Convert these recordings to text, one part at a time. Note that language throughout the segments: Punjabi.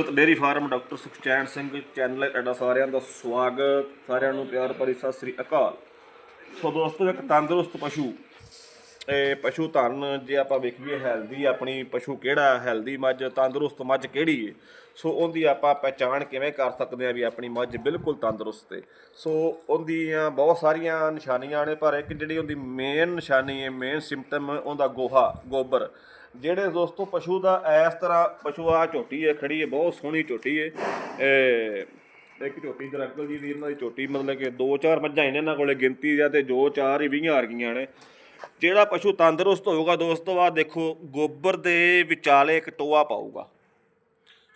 Kudrat dairy farm doctor Sukhchain Singh, channel ਹੈ ਤੁਹਾਡਾ ਸਾਰਿਆਂ ਦਾ ਸਵਾਗਤ, ਸਾਰਿਆਂ ਨੂੰ ਪਿਆਰ ਭਰੀ ਸਤਿ ਸ੍ਰੀ ਅਕਾਲ। ਸੋ ਦੋਸਤੋ, ਇੱਕ ਤੰਦਰੁਸਤ ਪਸ਼ੂ ਇਹ ਪਸ਼ੂ ਧਨ ਜੇ ਆਪਾਂ ਵੇਖੀਏ ਹੈਲਦੀ ਆਪਣੀ ਪਸ਼ੂ ਕਿਹੜਾ ਹੈਲਦੀ ਮੱਝ, ਤੰਦਰੁਸਤ ਮੱਝ ਕਿਹੜੀ ਹੈ ਸੋ ਉਹਦੀ ਆਪਾਂ ਪਹਿਚਾਣ ਕਿਵੇਂ ਕਰ ਸਕਦੇ ਆ ਵੀ ਆਪਣੀ ਮੱਝ ਬਿਲਕੁਲ ਤੰਦਰੁਸਤ ਹੈ ਸੋ ਉਹਦੀਆਂ ਬਹੁਤ ਸਾਰੀਆਂ ਨਿਸ਼ਾਨੀਆਂ ਨੇ, ਪਰ ਇੱਕ ਜਿਹੜੀ ਉਹਦੀ ਮੇਨ ਨਿਸ਼ਾਨੀ ਹੈ ਮੇਨ ਸਿੰਪਟਮ ਉਹਦਾ ਗੋਹਾ, ਗੋਬਰ। ਜਿਹੜੇ ਦੋਸਤੋ ਪਸ਼ੂ ਦਾ ਇਸ ਤਰ੍ਹਾਂ, ਪਸ਼ੂ ਆ ਝੋਟੀ ਹੈ ਖੜੀ ਹੈ ਬਹੁਤ ਸੋਹਣੀ ਝੋਟੀ ਹੈ ਇਹ ਇੱਕ ਝੋਟੀ ਦਰ ਅੰਕਲ ਜੀ ਦੀ ਇਹਨਾਂ ਦੀ ਝੋਟੀ ਮਤਲਬ ਕਿ ਦੋ ਚਾਰ ਮੱਝਾਂ ਹੀ ਨੇ ਇਹਨਾਂ ਕੋਲੇ ਗਿਣਤੀ ਆ ਤੇ ਜੋ ਚਾਰ ਹੀ 20 ਆ ਗਈਆਂ ਨੇ। ਜਿਹੜਾ ਪਸ਼ੂ ਤੰਦਰੁਸਤ ਹੋਊਗਾ ਦੋਸਤੋ ਆ ਦੇਖੋ ਗੋਬਰ ਦੇ ਵਿਚਾਲੇ ਇੱਕ ਟੋਆ ਪਾਊਗਾ।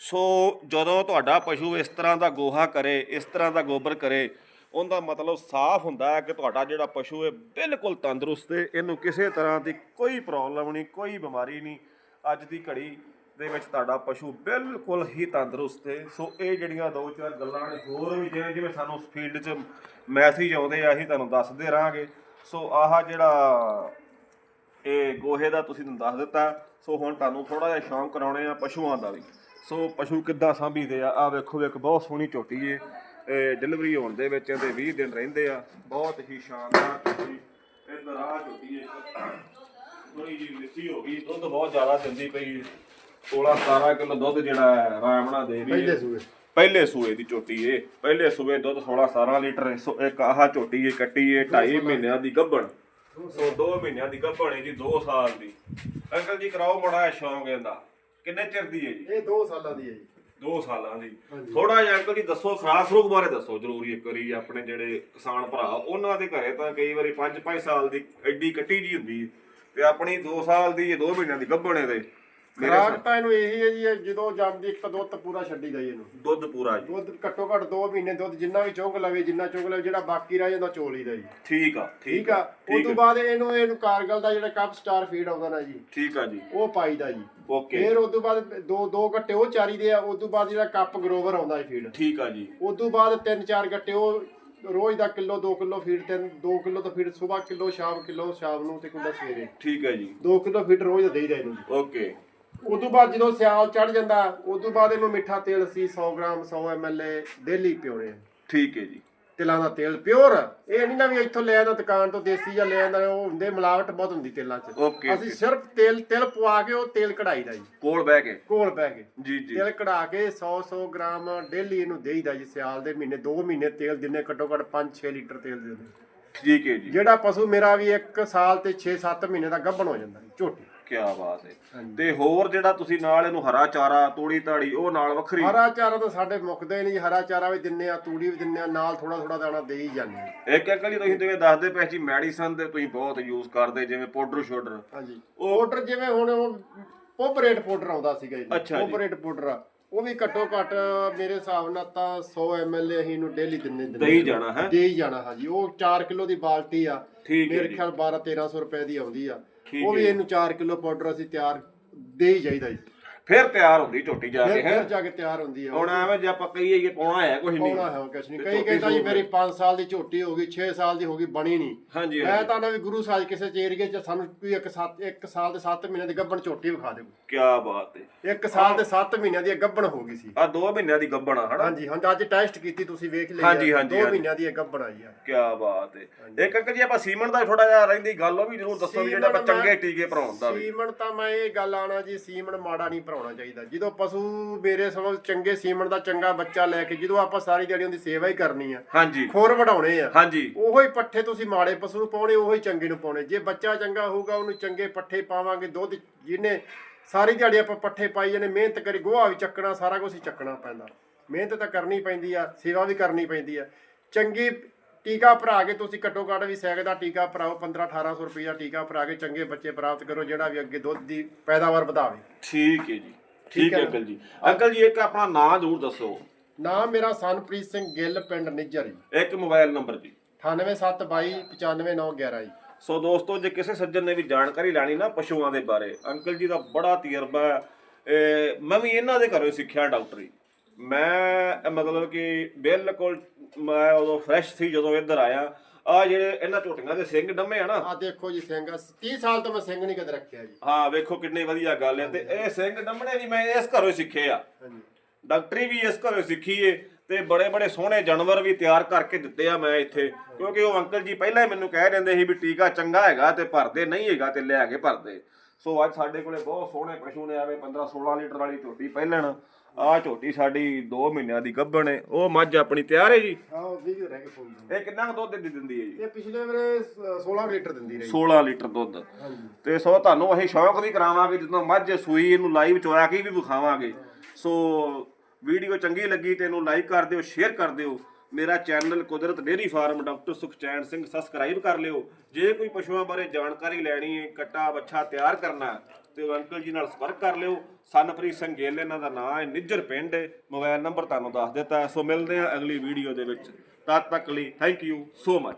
ਸੋ ਜਦੋਂ ਤੁਹਾਡਾ ਪਸ਼ੂ ਇਸ ਤਰ੍ਹਾਂ ਦਾ ਗੋਹਾ ਕਰੇ, ਇਸ ਤਰ੍ਹਾਂ ਦਾ ਗੋਬਰ ਕਰੇ, ਉਹਦਾ ਮਤਲਬ ਸਾਫ਼ ਹੁੰਦਾ ਹੈ ਕਿ ਤੁਹਾਡਾ ਜਿਹੜਾ ਪਸ਼ੂ ਹੈ ਬਿਲਕੁਲ ਤੰਦਰੁਸਤ ਹੈ। ਇਹਨੂੰ ਕਿਸੇ ਤਰ੍ਹਾਂ ਦੀ ਕੋਈ ਪ੍ਰੋਬਲਮ ਨਹੀਂ, ਕੋਈ ਬਿਮਾਰੀ ਨਹੀਂ। ਅੱਜ ਦੀ ਘੜੀ ਦੇ ਵਿੱਚ ਤੁਹਾਡਾ ਪਸ਼ੂ ਬਿਲਕੁਲ ਹੀ ਤੰਦਰੁਸਤ ਹੈ। ਸੋ ਇਹ ਜਿਹੜੀਆਂ ਦੋ ਚਾਰ ਗੱਲਾਂ ਨੇ ਹੋਰ ਵੀ ਜਿਵੇਂ ਜਿਵੇਂ ਸਾਨੂੰ ਫੀਲਡ 'ਚ ਮੈਸੇਜ ਆਉਂਦੇ ਆ, ਅਸੀਂ ਤੁਹਾਨੂੰ ਦੱਸਦੇ ਰਹਾਂਗੇ। ਸੋ ਆਹ ਜਿਹੜਾ ਇਹ ਗੋਹੇ ਦਾ ਤੁਸੀਂ ਨੂੰ ਦੱਸ ਦਿੱਤਾ, ਸੋ ਹੁਣ ਤੁਹਾਨੂੰ ਥੋੜਾ ਜਿਹਾ ਸ਼ੌਂਕ ਕਰਾਉਣੇ ਆ ਪਸ਼ੂਆਂ ਦਾ ਵੀ। ਸੋ ਪਸ਼ੂ ਕਿੱਦਾਂ ਸਾਂਭੀਦੇ ਆ? ਆ ਵੇਖੋ ਇੱਕ ਬਹੁਤ ਸੋਹਣੀ ਝੋਟੀ ਏ। ਇਹ ਡਿਲੀਵਰੀ ਹੋਣ ਦੇ ਵਿੱਚ ਤੇ 20 ਦਿਨ ਰਹਿੰਦੇ ਆ। ਬਹੁਤ ਹੀ ਸ਼ਾਨਦਾਰ ਝੋਟੀ ਇੱਧਰ ਆ ਝੋਟੀ ਏ। ਥੋੜੀ ਜਿਹੀ ਮਿੱਸੀ ਹੋ ਗਈ। ਦੁੱਧ ਬਹੁਤ ਜ਼ਿਆਦਾ ਦਿੰਦੀ ਪਈ। 16 17 ਕਿਲੋ ਦੁੱਧ ਜਿਹੜਾ ਹੈ, ਰਾਮਣਾ ਦੇ ਵੀ ਪਹਿਲੇ ਪਹਿਲੇ ਸੂਏ ਦੀ ਝੋਟੀ ਏ। ਪਹਿਲੇ ਸੂਏ ਦੁੱਧ 16 17 ਲੀਟਰ ਏ। ਸੋ ਇੱਕ ਆਹ ਝੋਟੀ ਏ ਕੱਟੀ ਏ 2.5 ਮਹੀਨਿਆਂ ਦੀ ਗੱਭਣ। ਸੋ 2 ਮਹੀਨਿਆਂ ਦੀ ਗੱਭਣ ਏ ਜੀ 2 ਸਾਲ ਦੀ। ਅੰਕਲ ਜੀ ਕਰਾਓ ਮੜਾ ਸ਼ੌਂਕ ਇਹਦਾ। ਕਿੰਨੇ ਚਿਰ ਦੀ ਏ ਜੀ? ਇਹ 2 ਸਾਲਾਂ ਦੀ ਹੈ ਜੀ। 2 ਸਾਲਾਂ ਦੀ। ਥੋੜਾ ਜਿਹਾ ਅੰਕਲ ਜੀ ਦੱਸੋ ਖਰਾਸ ਰੋਗ ਬਾਰੇ ਦੱਸੋ ਜ਼ਰੂਰੀ ਇੱਕ ਵਾਰੀ ਆਪਣੇ ਜਿਹੜੇ ਕਿਸਾਨ ਭਰਾ ਉਹਨਾਂ ਦੇ ਘਰੇ ਤਾਂ ਕਈ ਵਾਰੀ 5-5 ਸਾਲ ਦੀ ਐਡੀ ਕੱਟੀ ਜੀ ਹੁੰਦੀ ਏ। ਤੇ ਆਪਣੀ 2 ਸਾਲ ਦੀ ਇਹ 2 ਮਹੀਨਿਆਂ ਦੀ ਗੱਭਣ ਏ ਤੇ ਖਰਾਕ ਤਾਂ ਇਹਨੂੰ ਇਹੀ ਹੈ ਜੀ ਇਹ ਜਦੋਂ ਜੰਮਦੀ ਇੱਕ ਤਾਂ ਦੁੱਧ ਪੂਰਾ ਛੱਡੀ ਜੀ ਇਹਨੂੰ। ਦੁੱਧ ਪੂਰਾ ਜੀ। ਦੁੱਧ ਘੱਟੋ ਘੱਟ 2 ਮਹੀਨੇ ਦੁੱਧ ਜਿੰਨਾ ਵੀ ਚੁੰਗ ਲਵੇ ਜਿੰਨਾ ਚੁੰਗ ਲਵੇ ਜਿਹੜਾ ਬਾਕੀ ਰਹਿ ਜਾਂਦਾ ਚੋਲੀ ਦਾ ਜੀ। ਠੀਕ ਆ ਠੀਕ ਆ ਉਸ ਤੋਂ ਬਾਅਦ ਇਹਨੂੰ ਇਹਨੂੰ ਕਾਰਗਲ ਦਾ ਜਿਹੜਾ ਕੱਪ ਸਟਾਰ ਫੀਡ ਆਉਂਦਾ ਨਾ ਜੀ ਠੀਕ ਆ ਜੀ। ਉਹ ਪਾਈਦਾ ਜੀ। ਓਕੇ। ਫਿਰ ਉਸ ਤੋਂ ਬਾਅਦ ਦੋ ਦੋ ਗੱਟੇ ਉਹ ਚਾਰੀਦੇ ਆ ਉਸ ਤੋਂ ਬਾਅਦ ਜਿਹੜਾ ਕੱਪ ਗਰੋਵਰ ਆਉਂਦਾ ਜੀ ਫੀਡ ਠੀਕ ਆ ਜੀ। ਉਸ ਤੋਂ ਬਾਅਦ ਤਿੰਨ ਚਾਰ ਗੱਟੇ ਉਹ ਰੋਜ਼ ਦਾ ਕਿਲੋ 2 ਕਿਲੋ ਫੀਡ ਤਿੰਨ 2 ਕਿਲੋ ਤਾਂ ਫੀਡ ਸਵੇਰ ਕਿਲੋ ਸ਼ਾਮ ਕਿਲੋ ਸ਼ਾਮ ਨੂੰ ਤੇ ਕਿਲੋ ਸਵੇਰੇ। ਠੀਕ ਹੈ ਜੀ। 2 ਕਿਲੋ ਫੀਡ ਰੋਜ਼ ਦੇਈਦਾ ਇਹਨੂੰ ਜੀ। ਓਕੇ। ਤੋਂ ਬਾਅਦ ਜਦੋਂ ਸਿਆਲ ਚੜ ਜਾਂਦਾ ਉਸ ਤੋਂ ਬਾਅਦ ਇਹਨੂੰ ਮਿੱਠਾ ਤੇਲ ਸੀ 100 ਗ੍ਰਾਮ 100 ml ਡੇਲੀ ਪਿਉਣੇ ਆ। ਠੀਕ ਹੈ ਜੀ। ਤਿਲਾਂ ਦਾ ਤੇਲ ਪਿਓਰ ਇਹ ਨਹੀਂ ਨਾ ਵੀ ਇੱਥੋਂ ਲੈ ਆਂਦਾ ਦੁਕਾਨ ਤੋਂ ਦੇਸੀ ਜਾਂ ਲੈ ਆਂਦਾ ਉਹ ਹੁੰਦੇ ਮਿਲਾਵਟ ਬਹੁਤ ਹੁੰਦੀ ਤੇਲਾਂ 'ਚ। ਓਕੇ ਅਸੀਂ ਸਿਰਫ ਤੇਲ ਤਿਲ ਪਵਾ ਕੇ ਉਹ ਤੇਲ ਕਢਾਈਦਾ ਜੀ। ਕੋਲ ਬਹਿ ਕੇ? ਕੋਲ ਪੈ ਕੇ। ਜੀ ਜੀ। ਤੇਲ ਕਢਾ ਕੇ 100 100 ਗ੍ਰਾਮ ਡੇਲੀ ਇਹਨੂੰ ਦੇਈਦਾ ਜੀ ਸਿਆਲ ਦੇ ਮਹੀਨੇ 2 ਮਹੀਨੇ ਤੇਲ ਦਿੰਨੇ ਘੱਟੋ ਘੱਟ 5-6 ਲੀਟਰ ਤੇਲ ਦੇ ਦਿੰਦੇ ਠੀਕ ਹੈ ਜੀ। ਜਿਹੜਾ ਪਸ਼ੂ ਮੇਰਾ ਵੀ 1 ਸਾਲ ਤੇ 6-7 ਮਹੀਨੇ ਦਾ ਗੱਭਣ ਹੋ ਜਾਂਦਾ ਜੀ, ਝੋਟੀ। ਕੀ ਬਾਤ ਹੈ ਤੇ ਹੋਰ ਜਿਹੜਾ ਤੁਸੀਂ ਨਾਲ ਇਹਨੂੰ ਹਰਾ ਚਾਰਾ ਤੋੜੀ ਤਾੜੀ ਉਹ ਨਾਲ ਵੱਖਰੀ? ਹਰਾ ਚਾਰਾ ਤਾਂ ਸਾਡੇ ਮੁੱਕਦੇ ਨਹੀਂ। ਹਰਾ ਚਾਰਾ ਵੀ ਦਿੰਨੇ ਆ ਤੂੜੀ ਵੀ ਦਿੰਨੇ ਆ ਨਾਲ ਥੋੜਾ ਥੋੜਾ ਦਾਣਾ ਦੇ ਹੀ ਜਾਂਦੇ ਇੱਕ ਇੱਕ ਵਾਲੀ ਤੁਸੀਂ ਜਿਵੇਂ ਦੱਸਦੇ ਪਏ ਜੀ ਮੈਡੀਸਨ ਦੇ ਤੁਸੀਂ ਬਹੁਤ ਯੂਜ਼ ਕਰਦੇ ਜਿਵੇਂ ਪਾਊਡਰ ਸ਼ੋਡਰ ਹਾਂਜੀ। ਪਾਊਡਰ ਜਿਵੇਂ ਹੁਣ ਉਹ ਪੋਪਰੇਟ ਪਾਊਡਰ ਆਉਂਦਾ ਸੀਗਾ ਜੀ। ਪੋਪਰੇਟ ਪਾਊਡਰ ਆ। ਉਹ ਵੀ ਘੱਟੋ ਘੱਟ ਮੇਰੇ ਹਿਸਾਬ ਨਾਲ ਤਾਂ 100 ml ਅਸੀਂ ਨੂੰ ਡੇਲੀ ਦਿੰਨੇ ਦਿੰਨੇ ਦਈ ਜਾਣਾ ਹੈ? ਦੇ ਹੀ ਜਾਣਾ ਹਾਂਜੀ। ਉਹ 4 ਕਿਲੋ ਦੀ ਬਾਲਟੀ ਆ। ਹੈ ਮੇਰੇ ਖਿਆਲ 12 1300 ਰੁਪਏ ਦੀ ਆਉਂਦੀ ਆ। ਠੀਕ ਉਹ ਵੀ ਹੈ। ਇਹਨੂੰ 4 ਕਿਲੋ ਪਾਊਡਰ ਅਸੀਂ ਤਿਆਰ ਦੇ ਹੀ ਜਾਈਦਾ ਜੀ ਫਿਰ ਤਿਆਰ ਹੁੰਦੀ ਝੋਟੀ ਜਾ ਕੇ ਫਿਰ ਹੈ? ਫਿਰ ਜਾ ਕੇ ਤਿਆਰ ਹੁੰਦੀ ਆ। ਹੁਣ ਐਵੇਂ ਜੇ ਆਪਾਂ ਕਹੀਏ ਕਿ ਪਾਉਣਾ ਹੈ ਕੁਝ ਨਹੀਂ। ਪਾਉਣਾ ਹੈ ਕੁਛ ਨਹੀਂ। ਕਈ ਕਹਿੰਦਾ ਜੀ ਮੇਰੀ 5 ਸਾਲ ਦੀ ਝੋਟੀ ਹੋ ਗਈ 6 ਸਾਲ ਦੀ ਹੋ ਗਈ ਬਣੀ ਨਹੀਂ। ਹਾਂਜੀ ਮੈਂ ਤਾਂ ਨਾ ਵੀ ਗੁਰੂ ਸਾਹਿਬ ਕਿਸੇ ਏਰੀਏ ਚ ਸਾਨੂੰ ਕੋਈ ਇੱਕ ਸੱਤ ਇੱਕ ਸਾਲ ਦੇ 7 ਮਹੀਨਿਆਂ ਦੀ ਗੱਭਣ ਝੋਟੀ ਵਿਖਾ ਦਿਓ ਕੀ ਬਾਤ ਹੈ ਇੱਕ ਸਾਲ ਦੇ 7 ਮਹੀਨਿਆਂ ਦੀ ਗੱਭਣ ਹੋ ਗਈ ਸੀ। ਆ 2 ਮਹੀਨਿਆਂ ਦੀ ਗੱਬਣ ਆ ਹਨਾ? ਹਾਂਜੀ ਹਾਂ ਅੱਜ ਟੈਸਟ ਕੀਤੀ ਤੁਸੀਂ ਵੇਖ ਲਈ ਹਾਂਜੀ, ਹਾਂਜੀ, 2 ਹਾਂਜੀ। ਮਹੀਨਿਆਂ ਦੀ ਗੱਭਣ ਆਈ ਆ। ਕੀ ਬਾਤ ਹੈ ਇੱਕ ਇੱਕ ਜੀ ਆਪਾਂ ਸੀਮਨ ਦਾ ਥੋੜਾ ਜਿਹਾ ਰਹਿੰਦੀ ਗੱਲ ਉਹ ਵੀ ਜ਼ਰੂਰ ਦੱਸੋ ਵੀ ਜਿਹੜਾ ਆਪਾਂ ਚੰਗੇ ਟੀਕੇ ਭਰਾਉਣ ਦਾ ਵੀ। ਸੀਮਨ ਤਾਂ ਮੈਂ ਇਹ ਗੱਲ ਆਣਾ ਜੀ ਸੀਮਨ ਮਾੜਾ ਨਹੀਂ ਭਰਾਉਣਾ ਚਾਹੀਦਾ। ਜਦੋਂ ਪਸ਼ੂ ਮੇਰੇ ਸਮਝ ਚੰਗੇ ਸੀਮਨ ਦਾ ਚੰਗਾ ਬੱਚਾ ਲੈ ਕੇ ਜਦੋਂ ਆਪਾਂ ਸਾਰੀ ਦਿਹਾੜੀ ਉਹਦੀ ਸੇਵਾ ਹੀ ਕਰਨੀ ਆ ਹਾਂਜੀ। ਖੋਰ ਵਢਾਉਣੇ ਆ। ਹਾਂਜੀ। ਉਹੋ ਹੀ ਪੱਠੇ ਤੁਸੀਂ ਮਾੜੇ ਪਸ਼ੂ ਨੂੰ ਪਾਉਣੇ ਉਹੋ ਹੀ ਚੰਗੇ ਨੂੰ ਪਾਉਣੇ। ਜੇ ਬੱਚਾ ਚੰਗਾ ਹੋਊਗਾ ਉਹਨੂੰ ਚੰਗੇ ਪੱਠੇ ਪਾਵਾਂਗੇ ਦੁੱਧ ਜਿਹਨੇ ਸਾਰੀ ਦਿਹਾੜੀ ਆਪਾਂ ਪੱਠੇ ਪਾਈ ਜਾਂਦੇ ਮਿਹਨਤ ਕਰੀ ਗੋਹਾ ਵੀ ਚੱਕਣਾ ਸਾਰਾ ਕੁਝ ਹੀ ਚੱਕਣਾ ਪੈਂਦਾ। ਮਿਹਨਤ ਤਾਂ ਕਰਨੀ ਪੈਂਦੀ ਆ ਸੇਵਾ ਵੀ ਕਰਨੀ ਪੈਂਦੀ ਆ। ਚੰਗੀ ਟੀਕਾ ਭਰਾ ਕੇ ਤੁਸੀਂ ਘੱਟੋ ਘੱਟ ਵੀ ਸੈਕ ਦਾ ਟੀਕਾ ਭਰਾਓ 15 1800 ਰੁਪਏ ਦਾ ਟੀਕਾ ਭਰਾ ਕੇ ਚੰਗੇ ਬੱਚੇ ਪ੍ਰਾਪਤ ਕਰੋ ਜਿਹੜਾ ਵੀ ਅੱਗੇ ਦੁੱਧ ਦੀ ਪੈਦਾਵਾਰ ਵਧਾਵੇ। ਠੀਕ ਹੈ ਜੀ। ਠੀਕ ਹੈ? ਅੰਕਲ ਜੀ। ਅੰਕਲ ਜੀ ਇੱਕ ਆਪਣਾ ਨਾਮ ਜ਼ਰੂਰ ਦੱਸੋ। ਨਾਮ ਮੇਰਾ ਸਨਪ੍ਰੀਤ ਸਿੰਘ ਗਿੱਲ ਪਿੰਡ ਨਿੱਜਰ ਜੀ। ਇੱਕ ਮੋਬਾਈਲ ਨੰਬਰ ਜੀ। 98722 95911 ਜੀ। ਸੋ ਦੋਸਤੋ ਜੇ ਕਿਸੇ ਸੱਜਣ ਨੇ ਵੀ ਜਾਣਕਾਰੀ ਲੈਣੀ ਨਾ ਪਸ਼ੂਆਂ ਦੇ ਬਾਰੇ ਅੰਕਲ ਜੀ ਦਾ ਬੜਾ ਤਜਰਬਾ ਹੈ। ਮੈਂ ਵੀ ਇਹਨਾਂ ਦੇ ਘਰੋਂ ਸਿੱਖਿਆ ਡਾਕਟਰੀ ਮੈਂ ਮਤਲਬ ਕਿ ਬਿਲਕੁਲ ਮੈਂ ਉਦੋਂ ਫਰੈਸ਼ ਸੀ ਜਦੋਂ ਇੱਧਰ ਆਇਆ। ਆ ਜਿਹੜੇ ਇਹਨਾਂ ਝੋਟੀਆਂ ਦੇ ਸਿੰਘ ਡੰਮੇ ਆ ਨਾ। ਆ ਦੇਖੋ ਜੀ ਸਿੰਘ 30 ਸਾਲ ਤੋਂ ਮੈਂ ਸਿੰਘ ਨਹੀਂ ਕਦੇ ਰੱਖਿਆ ਜੀ। ਹਾਂ ਵੇਖੋ ਕਿੰਨੀ ਵਧੀਆ ਗੱਲ ਹੈ ਤੇ ਇਹ ਸਿੰਘ ਡੰਮਣੇ ਵੀ ਮੈਂ ਇਸ ਘਰੋਂ ਹੀ ਸਿੱਖੇ ਆ। ਹਾਂਜੀ। ਡਾਕਟਰੀ ਵੀ ਇਸ ਘਰੋਂ ਸਿੱਖੀ ਏ ਤੇ ਬੜੇ ਬੜੇ ਸੋਹਣੇ ਜਾਨਵਰ ਵੀ ਤਿਆਰ ਕਰਕੇ ਦਿੱਤੇ ਆ ਮੈਂ ਇੱਥੇ। ਕਿਉਂਕਿ ਉਹ ਅੰਕਲ ਜੀ ਪਹਿਲਾਂ ਹੀ ਮੈਨੂੰ ਕਹਿ ਦਿੰਦੇ ਸੀ ਵੀ ਟੀਕਾ ਚੰਗਾ ਹੈਗਾ ਤੇ ਭਰਦੇ ਨਹੀਂ ਹੈਗਾ ਤੇ ਲਿਆ ਕੇ ਭਰਦੇ। ਸੋ ਅੱਜ ਸਾਡੇ ਕੋਲੇ ਬਹੁਤ ਸੋਹਣੇ ਪਸ਼ੂ ਨੇ ਆਵੇ 15 16 ਲੀਟਰ ਵਾਲੀ ਝੋਟੀ ਪਹਿਲਣ ਆ ਝੋਟੀ ਸਾਡੀ 2 ਮਹੀਨਿਆਂ ਦੀ ਗੱਭਣ ਏ ਉਹ ਮੱਝ ਆਪਣੀ ਤਿਆਰ ਹੈ ਜੀ। ਹਾਂ ਉਹ 20 ਰਹਿ ਗਏ ਫੋਨ ਇਹ ਕਿੰਨਾ ਕੁ ਦੁੱਧ ਦੀ ਦਿੰਦੀ ਹੈ ਜੀ? ਇਹ ਪਿਛਲੇ ਵੇਲੇ 16 ਲੀਟਰ ਦਿੰਦੀ ਰਹੀ। 16 ਲੀਟਰ ਦੁੱਧ। ਤੇ ਸੋ ਤੁਹਾਨੂੰ ਅਸੀਂ ਸ਼ੌਂਕ ਵੀ ਕਰਾਵਾਂਗੇ ਜਦੋਂ ਮੱਝ ਸੂਈ ਇਹਨੂੰ ਲਾਈਵ ਚੋਇਆ ਕੇ ਵੀ ਵਿਖਾਵਾਂਗੇ। ਸੋ ਵੀਡੀਓ ਚੰਗੀ ਲੱਗੀ ਤੇ ਇਹਨੂੰ ਲਾਈਕ ਕਰ ਦਿਓ ਸ਼ੇਅਰ ਕਰ ਦਿਓ। ਮੇਰਾ channel Kudrat dairy farm doctor Sukhchain Singh subscribe ਕਰ ਲਿਓ। ਜੇ ਕੋਈ ਪਸ਼ੂਆਂ ਬਾਰੇ ਜਾਣਕਾਰੀ ਲੈਣੀ ਹੈ ਕੱਟਾ ਬੱਚਾ ਤਿਆਰ ਕਰਨਾ ਹੈ, ਤੇ ਅੰਕਲ ਜੀ ਨਾਲ ਸੰਪਰਕ ਕਰ ਲਿਓ। ਸਨਪ੍ਰੀਤ ਸਿੰਘ ਗੇਲ ਇਹਨਾਂ ਦਾ ਨਾਮ ਹੈ ਨਿੱਜਰ ਪਿੰਡ ਹੈ। ਮੋਬਾਈਲ ਨੰਬਰ ਤੁਹਾਨੂੰ ਦੱਸ ਦਿੱਤਾ ਸੋ ਮਿਲਦੇ ਹਾਂ ਅਗਲੀ ਵੀਡੀਓ ਦੇ ਵਿੱਚ। ਤਦ ਤੱਕ ਲਈ ਥੈਂਕ ਯੂ ਸੋ ਮਚ